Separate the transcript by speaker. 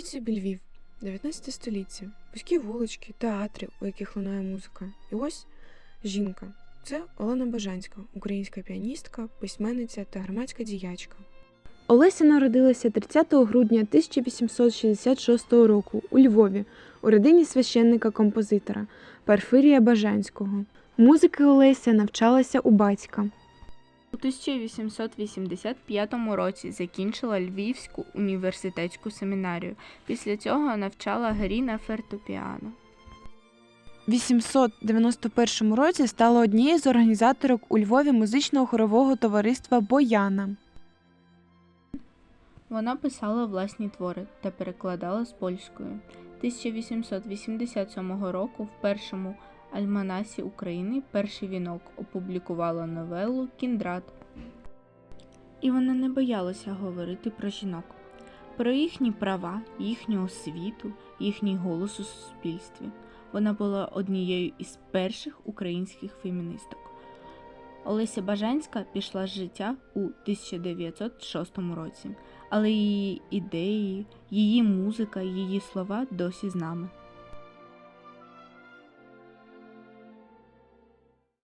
Speaker 1: Уявіть Львів, 19 століття, вузькі вулички, театри, у яких лунає музика. І ось жінка. Це Олена Бажанська, українська піаністка, письменниця та громадська діячка. Олеся народилася 30 грудня 1866 року у Львові у родині священника-композитора Парфирія Бажанського. Музики Олеся навчалася у батька.
Speaker 2: У 1885 році закінчила Львівську університетську семінарію. Після цього навчала грі на.
Speaker 1: В 891 році стала однією з організаторок у Львові музичного хорового товариства Бояна.
Speaker 2: Вона писала власні твори та перекладала з польської. 1887 року в першому альманасі України перший вінок опублікувала новелу Кіндрат. І вона не боялася говорити про жінок, про їхні права, їхню освіту, їхній голос у суспільстві. Вона була однією із перших українських феміністок. Олеся Бажанська пішла з життя у 1906 році, але її ідеї, її музика, її слова досі з нами.